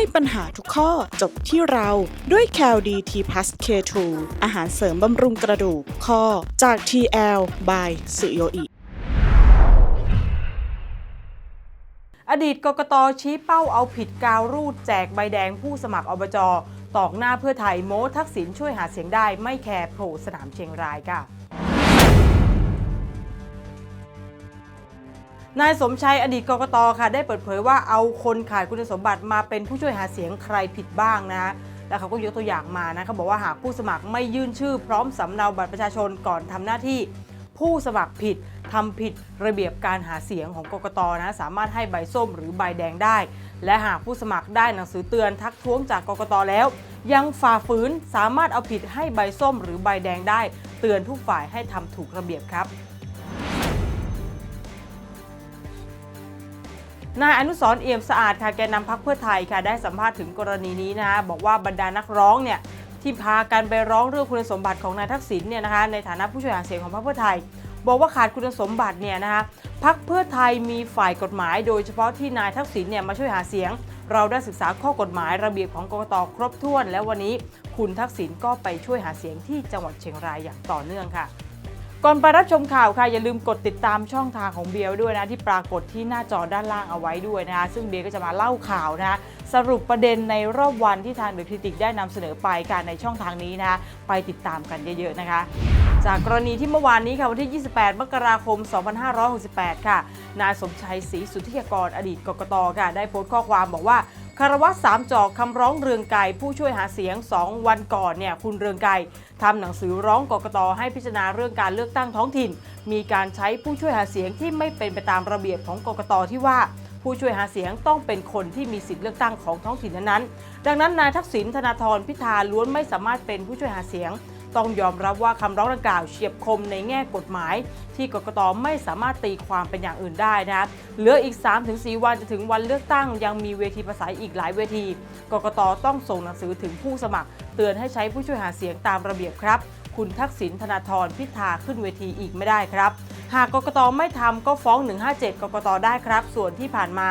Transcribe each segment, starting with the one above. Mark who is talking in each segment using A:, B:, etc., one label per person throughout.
A: ให้ปัญหาทุกข้อจบที่เราด้วย c a l d t p l u s K2 อาหารเสริมบำรุงกระดูกข้อจาก TL by สุโยอิ
B: อดีตกกตชี้เป้าเอาผิดกาวรูดแจกใบแดงผู้สมัครอบจตอกหน้าเพื่อไทยโม้ทักษิณช่วยหาเสียงได้ไม่แคร์โผล่สนามเชียงรายค่ะ นายสมชัยอดีตกกตค่ะ ได้เปิดเผยว่าเอาคนขาดคุณสมบัติมาเป็นผู้ช่วยหาเสียงใครผิดบ้างนะแล้วเขาก็ยกตัวอย่างมานะเขาบอกว่าหากผู้สมัครไม่ยื่นชื่อ พร้อมสำเนาบัตรประชาชนก่อนทำหน้าที่ ผู้สมัครผิดทำผิดระเบียบการหาเสียงของกกตนะสามารถให้ใบส้มหรือใบแดงได้ และหากผู้สมัครได้หนังสือเตือนทักท้วงจากกกตแล้ว ยังฝ่าฝืนสามารถเอาผิดให้ใบส้มหรือใบแดงได้ เตือนทุกฝ่ายให้ทำถูกระเบียบครับ นายอนุสรเอี่ยมสะอาดค่ะแกนนำพักเพื่อไทยค่ะได้สัมภาษณ์ถึงกรณีนี้นะคะบอกว่าบรรดานักร้องเนี่ยที่พากันไปร้องเรื่องคุณสมบัติของนายทักษิณเนี่ยนะคะในฐานะผู้ช่วยหาเสียงของพรรคเพื่อไทย บอกว่าขาดคุณสมบัติเนี่ยนะคะพักเพื่อไทยมีฝ่ายกฎหมาย โดยเฉพาะที่นายทักษิณเนี่ยมาช่วยหาเสียง เราได้ศึกษาข้อกฎหมายระเบียบของกกตครบถ้วน และวันนี้คุณทักษิณก็ไปช่วยหาเสียงที่จังหวัดเชียงรายอย่างต่อเนื่องค่ะ ก่อนไปรับชมข่าวค่ะอย่าลืมกดติดตามช่องทางของเบียร์ไว้ด้วยนะที่ปรากฏที่หน้าจอด้านล่างเอาไว้ด้วยนะคะซึ่งเบียร์ก็จะมาเล่าข่าวนะสรุปประเด็นในรอบวันที่ทางเดอะคริติกได้นำเสนอไปการในช่องทางนี้นะคะไปติดตามกันเยอะๆนะคะจากกรณีที่เมื่อวานนี้ค่ะวันที่ 28 มกราคม 2568 ค่ะ นายสมชัยศรีสุทธิยากรอดีตกกตค่ะได้โพสต์ข้อความบอกว่า คารวัตสามจอกคำร้องเรืองไกรผู้ช่วยหาเสียง 2 วันก่อนเนี่ยคุณเรืองไกรทำหนังสือร้องกกตให้พิจารณาเรื่องการเลือกตั้งท้องถิ่น มีการใช้ผู้ช่วยหาเสียงที่ไม่เป็นไปตามระเบียบของกกตที่ว่าผู้ช่วยหาเสียงต้องเป็นคนที่มีสิทธิเลือกตั้งของท้องถิ่นนั้นๆ ดังนั้นนายทักษิณธนาธรพิธาล้วนไม่สามารถเป็นผู้ช่วยหาเสียง ต้องยอมรับว่าคำร้องดังกล่าวเฉียบคมในแง่กฎหมาย ที่กกตไม่สามารถตีความเป็นอย่างอื่นได้นะครับเหลืออีก 3-4 วันจะถึงวันเลือกตั้งยังมีเวทีประสัยอีกหลายเวที กกตต้องส่งหนังสือถึงผู้สมัคร เตือนให้ใช้ผู้ช่วยหาเสียงตามระเบียบครับ คุณทักษิณธนาธรพิธาขึ้นเวทีอีกไม่ได้ครับ หากกกตไม่ทำก็ฟ้อง 157 กกตได้ครับ ส่วนที่ผ่านมา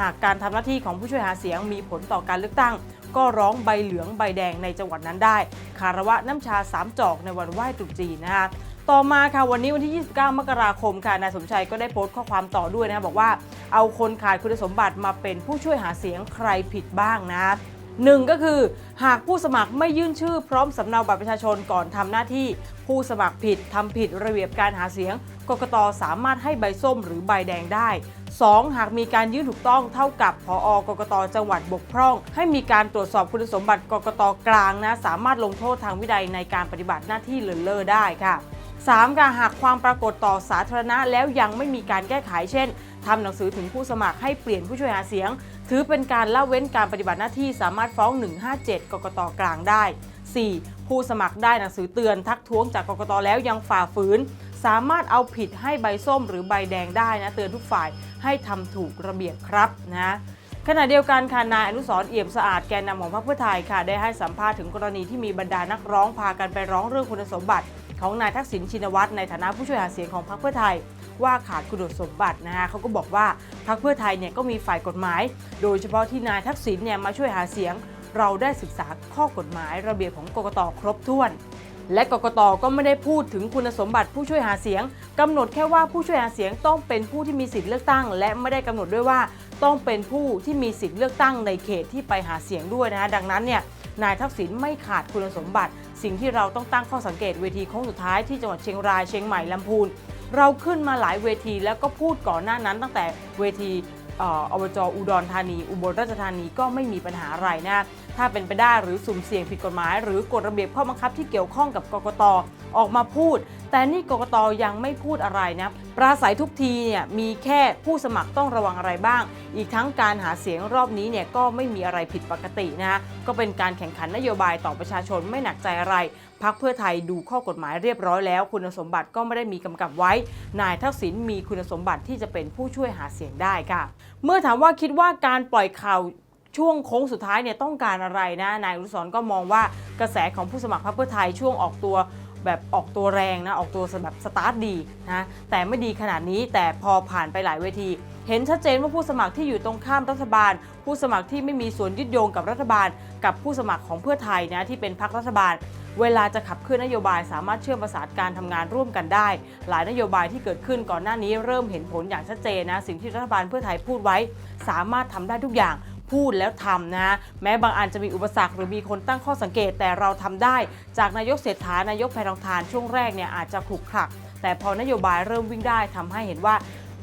B: หากการทำหน้าที่ของผู้ช่วยหาเสียงมีผลต่อการเลือกตั้ง ก็ร้องใบเหลืองใบแดงในจังหวัดนั้นได้ คารวะน้ำชาสามจอกในวันไหว้ตรุษจีนนะคะต่อมาค่ะวันนี้วันที่ 29 มกราคมค่ะนายสมชัยก็ได้โพสต์ข้อความต่อด้วยนะะบอกว่าเอาคนขาดคุณสมบัติมาเป็นผู้ช่วยหาเสียงใครผิดบ้างนะหนึ่งก็คือหากผู้สมัครไม่ยื่นชื่อพร้อมสำเนาบัตรประชาชนก่อนทำหน้าที่ ผู้สมัครผิดทำผิดระเบียบการหาเสียงกกตสามารถให้ใบส้มหรือใบแดงได้ 2. หากมีการยื่นถูกต้องเท่ากับพออกกตจังหวัดบกพร่อง ให้มีการตรวจสอบคุณสมบัติกกตกลางนะ สามารถลงโทษทางวินัยในการปฏิบัติหน้าที่เลินเล่อได้ค่ะ 3. การหากความปรากฏต่อสาธารณะแล้วยังไม่มีการแก้ไขเช่นทำหนังสือถึงผู้สมัครให้เปลี่ยนผู้ช่วยหาเสียง ถือเป็นการละเว้นการปฏิบัติหน้าที่สามารถฟ้อง 157 กกตกลางได้ 4. ผู้สมัครได้หนังสือเตือนทักท้วงจากกกตแล้วยังฝ่าฝืน สามารถเอาผิดให้ใบส้มหรือใบแดงได้นะเตือนทุกฝ่ายให้ทำถูกระเบียบครับนะขณะเดียวกันค่ะนายอนุสรเอี่ยมสะอาดแกนนำของพรรคเพื่อไทยค่ะได้ให้สัมภาษณ์ถึงกรณีที่มีบรรดานักร้องพากันไปร้องเรื่องคุณสมบัติ ของนายทักษิณชินวัตรในฐานะผู้ช่วยหาเสียงของพรรคเพื่อไทย ว่าขาดคุณสมบัตินะคะเขาก็บอกว่าพรรคเพื่อไทยเนี่ยก็มีฝ่ายกฎหมาย โดยเฉพาะที่นายทักษิณเนี่ยมาช่วยหาเสียง เราได้ศึกษาข้อกฎหมายระเบียบของกกตครบถ้วน และกกตก็ไม่ได้พูดถึงคุณสมบัติผู้ช่วยหาเสียงกำหนดแค่ว่าผู้ช่วยหาเสียงต้องเป็นผู้ที่มีสิทธิเลือกตั้ง และไม่ได้กำหนดด้วยว่าต้องเป็นผู้ที่มีสิทธิเลือกตั้งในเขตที่ไปหาเสียงด้วยนะดังนั้นเนี่ยนายทักษิณไม่ขาดคุณสมบัติ สิ่งที่เราต้องตั้งข้อสังเกตเวทีโค้งสุดท้ายที่จังหวัดเชียงรายเชียงใหม่ลำพูนเราขึ้นมาหลายเวทีแล้วก็พูดก่อนหน้านั้นตั้งแต่เวทีอบจอุดรธานี อุบลราชธานีก็ไม่มีปัญหาอะไรนะถ้าเป็นไปได้หรือสุ่มเสี่ยงผิดกฎหมาย หรือกฎระเบียบข้อบังคับที่เกี่ยวข้องกับกกตออกมาพูด แต่นี่กกตยังไม่พูดอะไรนะปราศัยทุกทีเนี่ยมีแค่ผู้สมัครต้องระวังอะไรบ้าง อีกทั้งการหาเสียงรอบนี้เนี่ยก็ไม่มีอะไรผิดปกตินะก็เป็นการแข่งขันนโยบายต่อประชาชนไม่หนักใจอะไรพักเพื่อไทยดูข้อกฎหมายเรียบร้อยแล้ว คุณสมบัติก็ไม่ได้มีกำกับไว้ นายทักษิณมีคุณสมบัติที่จะเป็นผู้ช่วยหาเสียงได้ค่ะ เมื่อถามว่าคิดว่าการปล่อยข่าว ช่วงโค้งสุดท้ายเนี่ยต้องการอะไรนะนายอนุสรณ์ก็มองว่ากระแสของผู้สมัครพรรคเพื่อไทยช่วงออกตัวแบบออกตัวแรงนะออกตัวแบบสตาร์ทดีนะแต่ไม่ดีขนาดนี้แต่พอผ่านไปหลายเวที เห็นชัดเจนว่าผู้สมัครที่อยู่ตรงข้ามรัฐบาล ผู้สมัครที่ไม่มีส่วนยึดโยงกับรัฐบาล กับผู้สมัครของเพื่อไทยนะที่เป็นพรรครัฐบาล เวลาจะขับเคลื่อนนโยบายสามารถเชื่อมประสานการทำงานร่วมกันได้ หลายนโยบายที่เกิดขึ้นก่อนหน้านี้เริ่มเห็นผลอย่างชัดเจนนะสิ่งที่รัฐบาลเพื่อไทยพูดไว้ สามารถทำได้ทุกอย่าง พูดแล้วทำนะแม้บางอันจะมีอุปสรรคหรือมีคนตั้งข้อสังเกตแต่เราทำได้ จากนายกเศรษฐานายกแพทองทานช่วงแรกเนี่ยอาจจะขลุกขลัก แต่พอนโยบายเริ่มวิ่งได้ทำให้เห็นว่า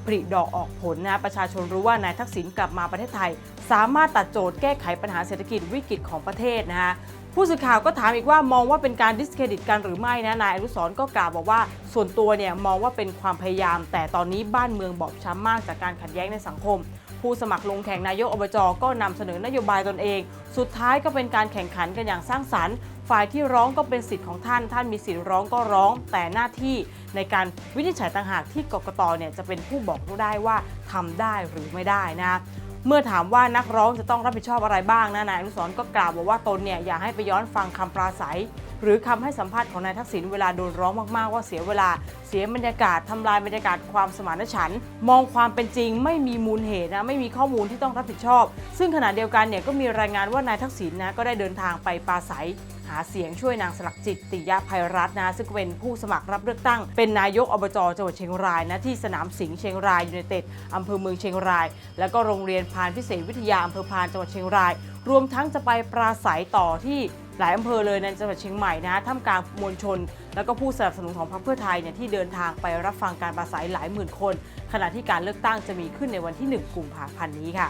B: ปริดอกออกผลนะประชาชนรู้ว่านายทักษิณกลับมาประเทศไทย สามารถตัดโจทย์แก้ไขปัญหาเศรษฐกิจวิกฤตของประเทศนะฮะผู้สื่อข่าวก็ถามอีกว่ามองว่าเป็นการดิสเครดิตกันหรือไม่นะนายอนุสรณ์ก็กล่าวบอกว่า ส่วนตัวเนี่ยมองว่าเป็นความพยายาม แต่ตอนนี้บ้านเมืองบอบช้ำมากจากการขัดแย้งในสังคม ผู้สมัครลงแข่งนายกอบจก็นำเสนอนโยบายตนเอง สุดท้ายก็เป็นการแข่งขันกันอย่างสร้างสรรค์ ฝ่ายที่ร้องก็เป็นสิทธิ์ของท่าน ท่านมีสิทธิ์ร้องก็ร้อง แต่หน้าที่ในการวินิจฉัยต่างหากที่กกตเนี่ยจะเป็นผู้บอกได้ว่าทำได้หรือไม่ได้นะ เมื่อถามว่านักร้องจะต้องรับผิดชอบอะไรบ้างนะนายอนุสรณ์ก็กล่าวบอกว่าตนเนี่ยอยากให้ไปย้อนฟังคำปราศัย หรือคำให้สัมภาษณ์ของนายทักษิณเวลาโดนร้องมากๆว่าเสียเวลา เสียบรรยากาศทำลายบรรยากาศความสมานฉันท์มองความเป็นจริงไม่มีมูลเหตุนะไม่มีข้อมูลที่ต้องรับผิดชอบ ซึ่งขณะเดียวกันเนี่ยก็มีรายงานว่านายทักษิณนะก็ได้เดินทางไปปราศัย หาเสียงช่วยนางสลักจิตติยาภัยรัตน์นะซึ่งเป็นผู้สมัครรับเลือกตั้ง เป็นนายกอบจจังหวัดเชียงรายนะที่สนามสิงห์เชียงรายยูไนเต็ดอำเภอเมืองเชียงราย แล้วก็โรงเรียนพานพิเศษวิทยาอำเภอพานจังหวัดเชียงราย รวมทั้งจะไปปราศัยต่อที่หลายอำเภอเลยในจังหวัดเชียงใหม่นะท่ามกลางมวลชน แล้วก็ผู้สนับสนุนของพรรคเพื่อไทยเนี่ยที่เดินทางไปรับฟังการปราศัยหลายหมื่นคน ขณะที่การเลือกตั้งจะมีขึ้นในวันที่ 1 กุมภาพันธ์นี้ค่ะ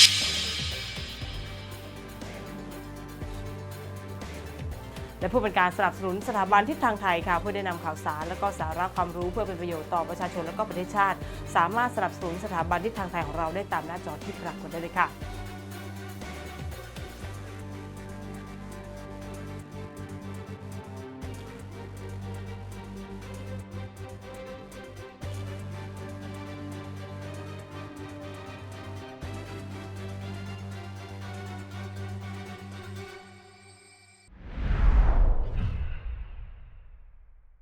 B: และผู้เป็นการสนับสนุนสถาบันทิศทางไทยค่ะเพื่อได้นำข่าวสาร และก็สาระความรู้เพื่อเป็นประโยชน์ต่อประชาชนและก็ประเทศชาติ สามารถสนับสนุนสถาบันทิศทางไทยของเราได้ตามหน้าจอที่ปรากฏได้เลยค่ะ